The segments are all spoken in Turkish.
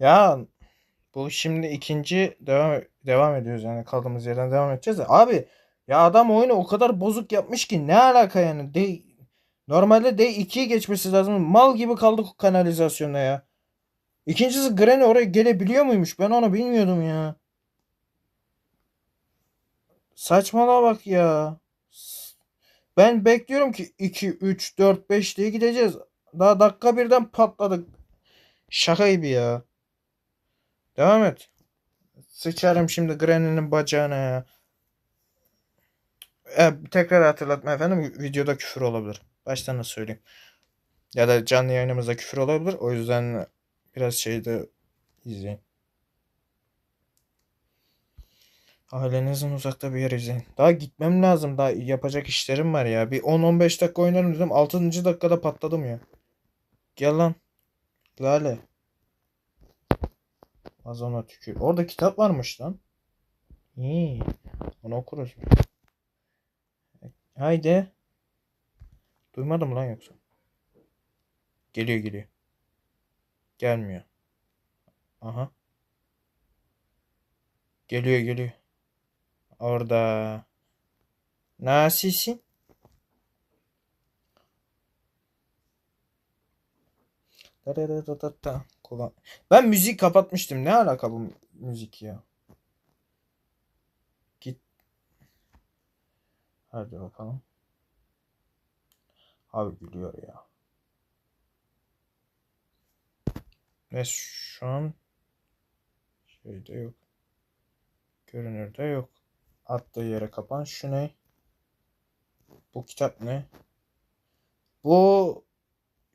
Ya bu şimdi ikinci devam devam ediyoruz yani kaldığımız yerden devam edeceğiz de. Abi ya adam oyunu o kadar bozuk yapmış ki ne alaka yani? D Normalde D2'ye geçmesi lazım. Mal gibi kaldık kanalizasyonda ya. İkincisi Granny oraya gelebiliyor muymuş? Ben onu bilmiyordum ya. Saçmalığa bak ya. Ben bekliyorum ki 2, 3, 4, 5 diye gideceğiz. Daha dakika birden patladık. Şaka gibi ya. Devam et. Sıçarım şimdi Granny'nin bacağına ya. E, tekrar hatırlatma efendim. Videoda küfür olabilir. Baştan da söyleyeyim. Ya da canlı yayınımızda küfür olabilir. O yüzden biraz şeyde izleyin. Ailenizin uzakta bir yer izleyin. Daha gitmem lazım. Daha yapacak işlerim var ya. Bir 10-15 dakika oynarım dedim. 6. dakikada patladım ya. Gel lan. Lale. Az ona tükür. Orada kitap varmış lan. İyi. Onu okuruz. Haydi. Duymadım lan yoksa. Geliyor geliyor. Gelmiyor. Aha. Geliyor geliyor. Orada. Nasılsın? Ben müzik kapatmıştım. Ne alaka bu müzik ya? Git. Hadi bakalım. Abi gülüyor ya. Ve şu an şeyde yok. Görünürde yok. Attığı yere kapan. Şu ne? Bu kitap ne? Bu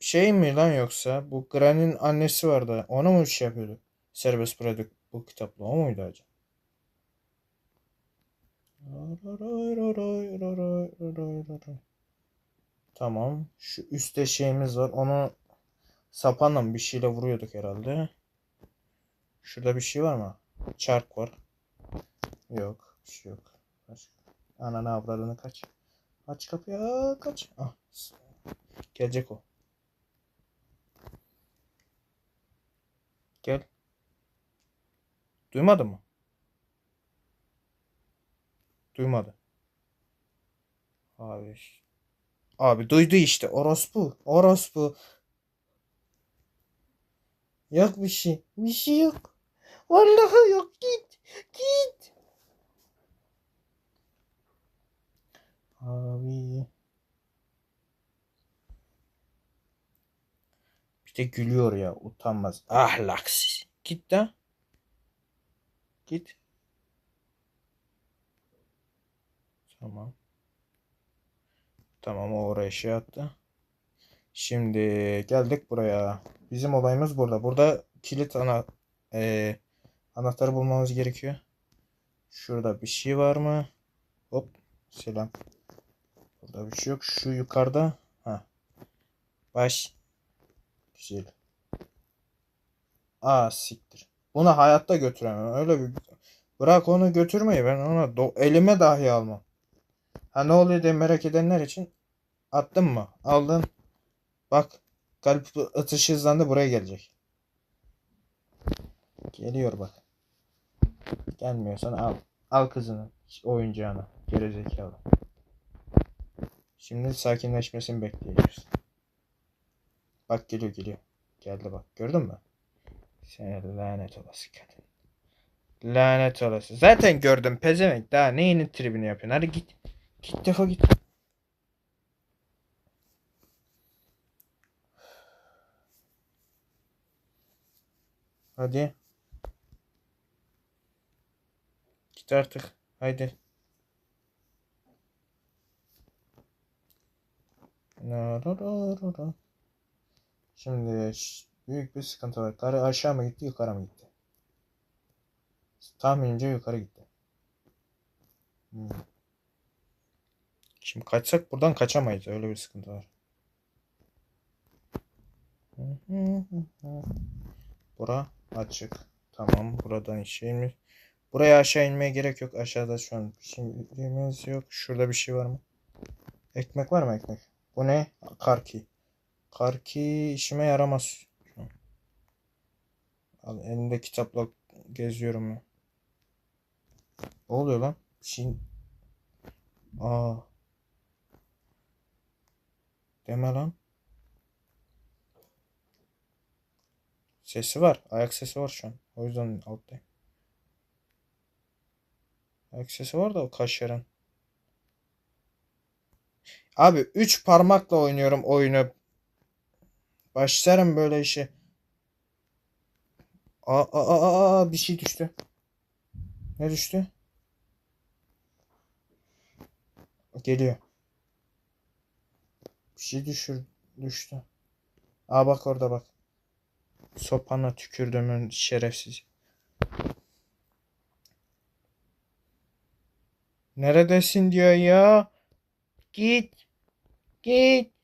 şey mi lan yoksa? Bu Granny'nin annesi vardı. Ona mı bir şey yapıyordu? Serbest bıraktık bu kitapla. O muydu acaba? Tamam. Şu üstte şeyimiz var. Onu sapanla bir şeyle vuruyorduk herhalde. Şurada bir şey var mı? Çark var. Yok. Bir şey yok. Kaç. Ananı avradını kaç. Aç kapıyı. Kaç. Ah. Gelecek o. Gel. Duymadı mı? Duymadı. Abi. Abi duydu işte. Orospu. Orospu. Yok bir şey. Bir şey yok. Vallahi yok. Git. Git. Abi. De gülüyor ya. Utanmaz. Ahlaksız. Git de. Git. Tamam. Tamam o oraya şey attı. Şimdi geldik buraya. Bizim olayımız burada. Burada kilit ana e, anahtarı bulmamız gerekiyor. Şurada bir şey var mı? Hop. Selam. Burada bir şey yok. Şu yukarıda. Ha. Baş. Güzel. Aa siktir. Bunu hayatta götüremem. Öyle bir bırak onu götürmeyi ben ona do- elime dahi almam. Ha ne oluyor diye merak edenler için attın mı? Aldın. Bak kalp atışı hızlandı buraya gelecek. Geliyor bak. Gelmiyorsan al. Al kızını oyuncağını. Gerizekalı. Şimdi sakinleşmesini bekleyeceğiz. Bak geliyor geliyor. Geldi bak. Gördün mü? Sen lanet olası kadın. Lanet olası. Zaten gördüm pezevenk. Daha neyinin tribini yapıyorsun? Hadi git. Git defa git. Hadi. Git artık. Haydi. Şimdi büyük bir sıkıntı var. Karı aşağı mı gitti yukarı mı gitti? Tahminimce yukarı gitti. Hmm. Şimdi kaçsak buradan kaçamayız. Öyle bir sıkıntı var. Bura açık. Tamam. Buradan şeyimiz. Buraya aşağı inmeye gerek yok. Aşağıda şu an şeyimiz yok. Şurada bir şey var mı? Ekmek var mı ekmek? Bu ne? Karki. Karki işime yaramaz. Al, elinde kitapla geziyorum ya. Ne oluyor lan? Bir şey... Aa. Deme lan. Sesi var. Ayak sesi var şu an. O yüzden alttayım. Ayak sesi var da o kaşların. Abi 3 parmakla oynuyorum oyunu. Başlarım böyle işe. Aa, aa, aa, aa, bir şey düştü. Ne düştü? Geliyor. Bir şey düşür düştü. Aa bak orada bak. Sopana tükürdümün şerefsiz. Neredesin diyor ya. Git. Git.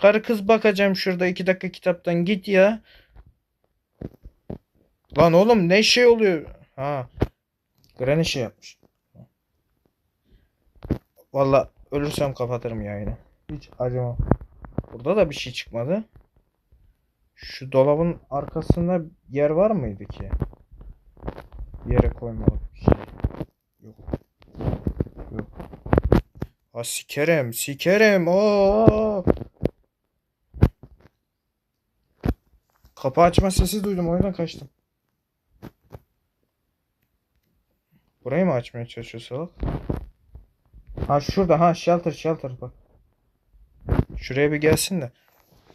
Karı kız bakacağım şurada iki dakika kitaptan git ya. Lan oğlum ne şey oluyor? Ha. Granny şey yapmış. Valla ölürsem kapatırım yayını. Hiç acımam. Burada da bir şey çıkmadı. Şu dolabın arkasında yer var mıydı ki? Yere koymalık bir şey. Yok. Yok. Ha sikerim, sikerim. Oo. Kapı açma sesi duydum o yüzden kaçtım. Burayı mı açmaya çalışıyor? Ha şurada ha shelter shelter bak. Şuraya bir gelsin de.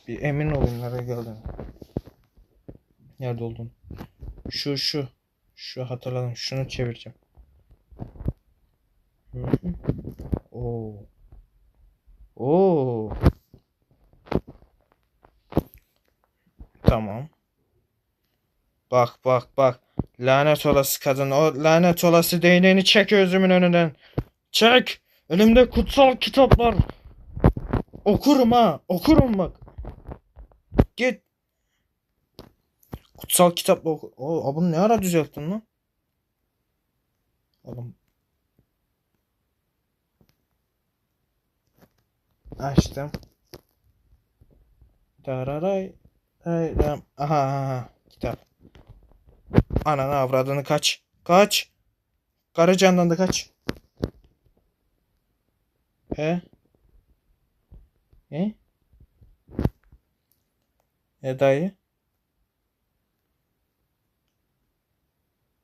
Bir emin olayım nereye geldiğini. Nerede olduğunu. Şu şu. Şu hatırladım. Şunu çevireceğim. Oo. Oo. Tamam. Bak bak bak. Lanet olası kadın. O lanet olası değneğini çek gözümün önünden. Çek. Elimde kutsal kitap var. Okurum ha. Okurum bak. Git. Kutsal kitap oku. O, bunu ne ara düzelttin lan? Oğlum. Açtım. Dararay. Ay, ram. Aha, aha, kitap. Ananı avradını kaç. Kaç. Karacan'dan da kaç. He? He? E dayı?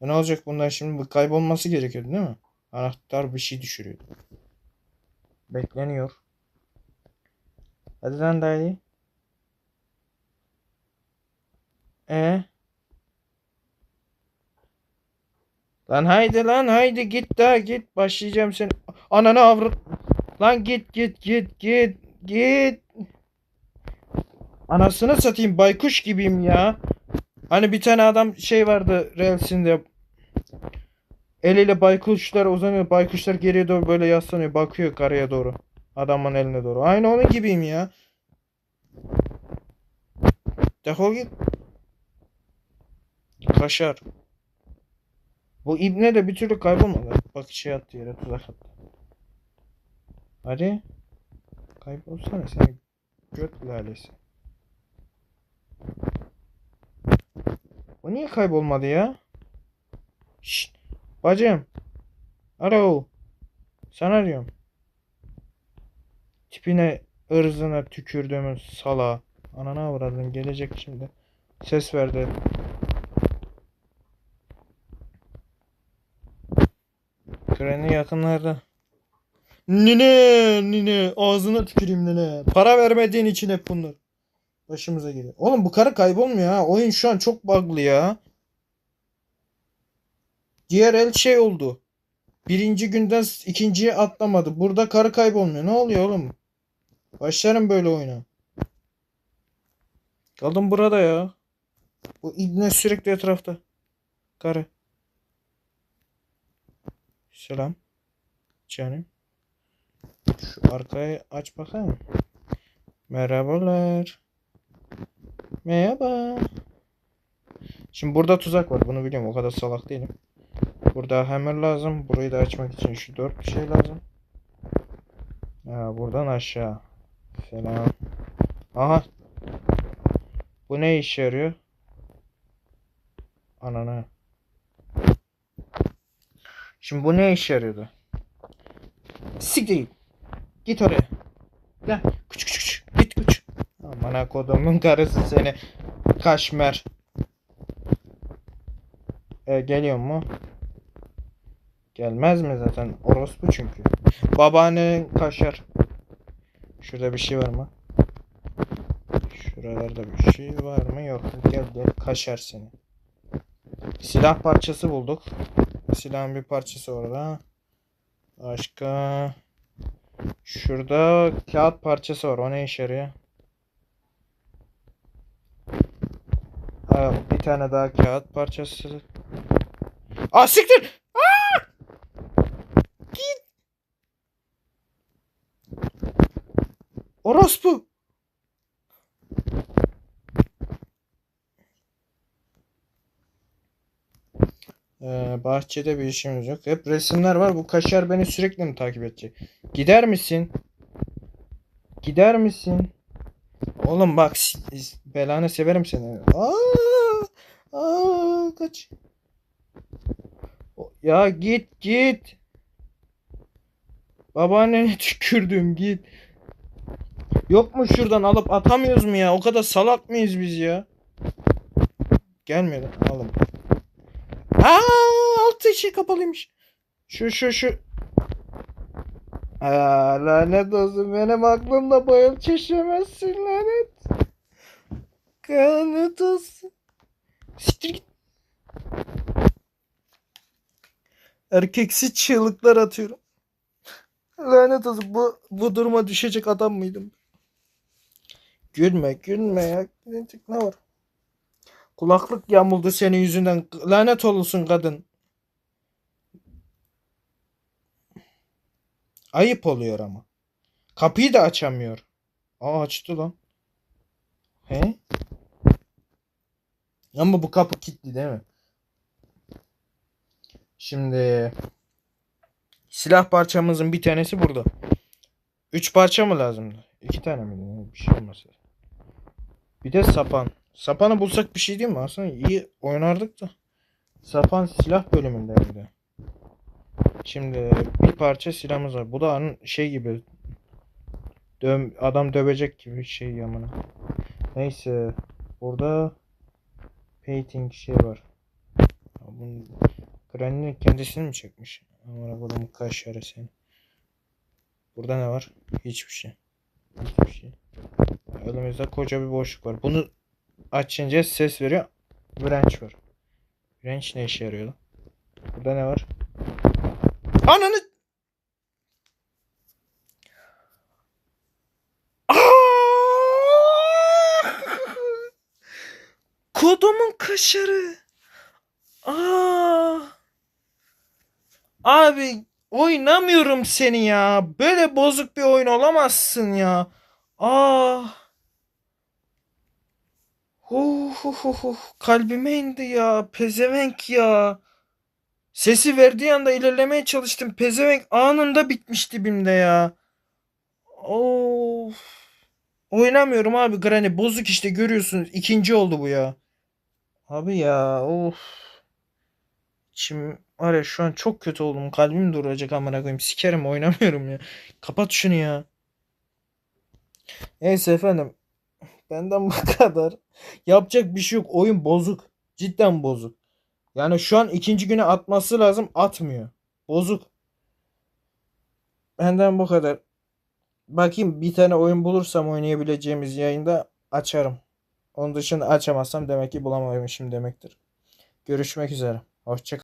E ne olacak bundan şimdi? Kaybolması gerekiyor değil mi? Anahtar bir şey düşürüyor. Bekleniyor. Hadi lan dayı. E? Lan haydi lan haydi git daha git başlayacağım seni. Ananı avrat. Lan git git git git git. Anasını satayım baykuş gibiyim ya. Hani bir tane adam şey vardı Reels'inde. Eliyle baykuşlar uzanıyor. Baykuşlar geriye doğru böyle yaslanıyor. Bakıyor karaya doğru. Adamın eline doğru. Aynı onun gibiyim ya. Defol git. Kaşar. Bu ibne de bir türlü kaybolmadı. Bak şey attı yere tuzak attı. Hadi. Kaybolsana sen göt lalesi. O niye kaybolmadı ya? Şşt. Bacım. Alo. Sana diyorum. Tipine ırzına tükürdüğümün sala. Anana avradın gelecek şimdi. Ses verdi. Treni yakınlarda. Nine nine ağzına tüküreyim nine. Para vermediğin için hep bunlar. Başımıza geliyor. Oğlum bu karı kaybolmuyor ha. Oyun şu an çok bug'lı ya. Diğer el şey oldu. Birinci günden ikinciye atlamadı. Burada karı kaybolmuyor. Ne oluyor oğlum? Başlarım böyle oyuna. Kaldım burada ya. Bu ibne sürekli etrafta. Karı. Selam. Canım. Şu arkayı aç bakayım. Merhabalar. Merhaba. Şimdi burada tuzak var. Bunu biliyorum. O kadar salak değilim. Burada hammer lazım. Burayı da açmak için şu dört bir şey lazım. Ya buradan aşağı. Selam. Aha. Bu ne işe yarıyor? Ananı. Şimdi bu ne işe yarıyordu? Siktir git. Git oraya. Gel. Küçük küçük küçük. Git küçük. Aman kodumun karısı seni. Kaşmer. E, geliyor mu? Gelmez mi zaten? Orospu çünkü. Babaannen kaşar. Şurada bir şey var mı? Şuralarda bir şey var mı? Yok. Gel gel kaşar seni. Silah parçası bulduk. Silahın bir parçası orada. Başka. Şurada kağıt parçası var. O ne işe yarıyor? Aa, bir tane daha kağıt parçası. Aa siktir! Aa! Git! Orospu! Bahçede bir işimiz yok. Hep resimler var. Bu kaşar beni sürekli mi takip edecek? Gider misin? Gider misin? Oğlum bak belanı severim seni. Aa! Aa, kaç. Ya git git. Babaannene tükürdüm git. Yok mu şuradan alıp atamıyoruz mu ya? O kadar salak mıyız biz ya? Gelmedi. Alın. Aa, altı işi kapalıymış. Şu şu şu. Aa, lanet olsun benim aklımda bayıl çeşemezsin lanet. Lanet olsun. Siktir git. Erkeksi çığlıklar atıyorum. Lanet olsun bu, bu duruma düşecek adam mıydım? Gülme gülme ya. Ne var? Kulaklık yamuldu senin yüzünden. Lanet olsun kadın. Ayıp oluyor ama. Kapıyı da açamıyor. Aa açtı lan. He? Ama bu kapı kilitli değil mi? Şimdi silah parçamızın bir tanesi burada. Üç parça mı lazımdı? İki tane mi? Bir şey olmaz. Bir de sapan. Sapanı bulsak bir şey değil mi? Aslında iyi oynardık da. Sapan silah bölümünde bir de. Şimdi bir parça silahımız var. Bu da an- şey gibi. Dö adam dövecek gibi şey yamına. Neyse. Burada painting şey var. Bunun Granny'nin kendisini mi çekmiş? Amına koydum kaşarı seni. Burada ne var? Hiçbir şey. Hiçbir şey. Elimizde koca bir boşluk var. Bunu açınca ses veriyor. Wrench var. Wrench ne işe yarıyor? Burada ne var? Ananı! Aa! Kodumun kaşarı. Aa! Abi oynamıyorum seni ya. Böyle bozuk bir oyun olamazsın ya. Aa! Hu hu hu hu. Kalbime indi ya. Pezevenk ya. Sesi verdiği anda ilerlemeye çalıştım. Pezevenk anında bitmiş dibimde ya. Of. Oynamıyorum abi Granny. Bozuk işte görüyorsunuz. İkinci oldu bu ya. Abi ya of. İçim var ya şu an çok kötü oldum. Kalbim duracak amına koyayım. Sikerim oynamıyorum ya. Kapat şunu ya. Neyse efendim. Benden bu kadar. Yapacak bir şey yok. Oyun bozuk. Cidden bozuk. Yani şu an ikinci güne atması lazım. Atmıyor. Bozuk. Benden bu kadar. Bakayım bir tane oyun bulursam oynayabileceğimiz yayında açarım. Onun dışında açamazsam demek ki bulamamışım demektir. Görüşmek üzere. Hoşça